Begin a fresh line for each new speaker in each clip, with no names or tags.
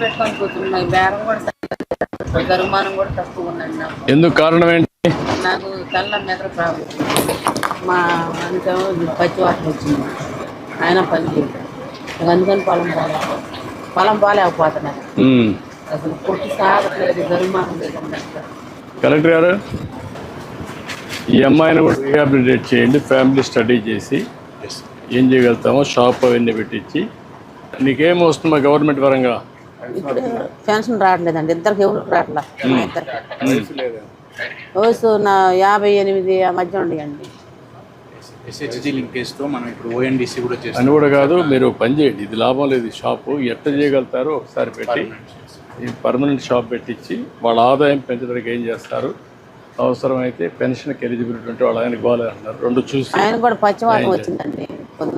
బేరం కూడా. గరుమానం కూడా తక్కువ ఉందండి నాకు.
ఎందుకు? కారణం ఏంటి?
నాకు తెల్ల ప్రాబ్లం. మా అందుకేమో పచ్చి వాసన వచ్చింది. ఆయన పని చేయలేదు ఇక అందుకని పొలం పోలే పొలం పోలేకపోతున్నాను
ఉమ్.
అసలు పుట్టి సాగట్లేదు గరుమానం
కలెక్టర్ గారు ఈ అమ్మాయిని కూడా రీహాబిలిటేట్ చేయండి. ఫ్యామిలీ స్టడీ చేసి ఏం చేయగలుగుతామో షాప్ అవన్నీ పెట్టించి. నీకేం వస్తుందా గవర్నమెంట్ పరంగా?
ఇప్పుడు పెన్షన్ రావట్లేదండి. ఇద్దరికి ఎవరు రావట్లా మా ఇద్దరికి. వయసు నా యాభై ఎనిమిది ఆ మధ్య ఉండేయండి.
ఎస్హెచ్జి లింకేజ్తో మనం ఇప్పుడు ఓఎన్డీసీ కూడా చేస్తాం
అని కూడా కాదు మీరు పని చేయండి. ఇది లాభం లేదు షాపు. ఎట్ట చేయగలుగుతారో ఒకసారి పెట్టి ఈ పర్మనెంట్ షాప్ పెట్టించి వాళ్ళ ఆదాయం పెంచడానికి ఏం చేస్తారు? అవసరమైతే పెన్షన్కి ఎలిజిబిలిటీ ఉంటే వాళ్ళ ఆయన గోలే అంటున్నారు. రెండు చూసి
ఆయన కూడా పచ్చివాతం వచ్చిందండి.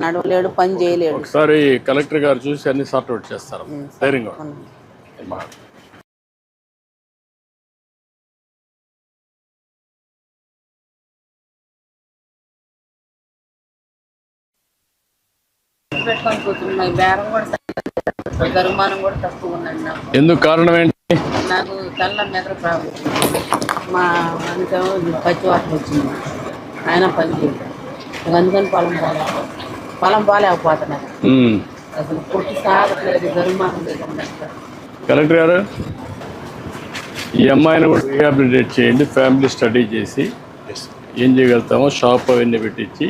నడవలేడు పని చేయలేడు.
ఒకసారి కలెక్టర్ గారు చూసి అన్ని సార్ట్ అవుట్ చేస్తారు. ధైర్యంగా
బేరం కూడా తక్కువ. గరుమానం కూడా తక్కువ ఉందండి నాకు
ఎందుకు కారణం ఏంటి?
నాకు తెల్ల మెదడు ప్రాబ్లం. మా అందుకేమో పచ్చి వాసన వచ్చింది. ఆయన పని చేయలేదు ఇక అందుకని పొలం పోలే పొలం. అసలు పుట్టి సాగట్లేదు
కలెక్టర్ గారు ఈ అమ్మాయిని కూడా రీహాబిలిటేట్ చేయండి ఫ్యామిలీ స్టడీ చేసి ఏం చేయగలుగుతామో షాప్ అవన్నీ పెట్టించి.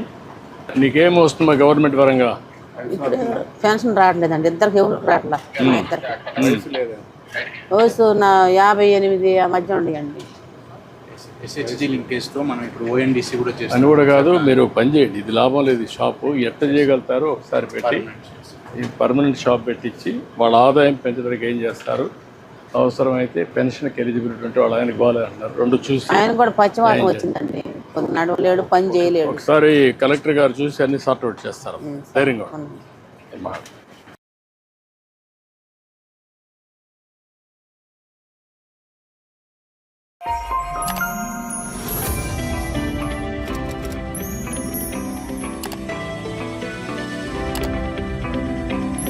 నీకేం వస్తుందా గవర్నమెంట్ పరంగా?
పెన్షన్ రావట్లేదండి ఇద్దరికి ఎవరు రావట్లా? మా ఇద్దరికి. వయసు నా యాభై ఎనిమిది ఆ మధ్య ఉండేయండి.
ఎస్హెచ్జి లింకేజ్తో మనం ఇప్పుడు ఓఎన్డీసీ కూడా చేస్తాం
అని కూడా కాదు మీరు ఒక పని చేయండి. ఇది లాభం లేదు షాపు. ఎట్ట చేయగలుగుతారో ఒకసారి పెట్టి ఈ పర్మనెంట్ షాప్ పెట్టించి వాళ్ళ ఆదాయం పెంచడానికి ఏం చేస్తారు? అవసరమైతే పెన్షన్కి ఎలిజిబిలిటీ ఉంటే వాళ్ళ ఆయన గోలే అంటున్నారు రెండు చూసి
ఆయన కూడా పచ్చివాతం వచ్చిందండి. నడవలేడు పని చేయలేడు.
ఒకసారి కలెక్టర్ గారు చూసి అన్ని సార్ట్ అవుట్ చేస్తారు ధైర్యంగా Thank you.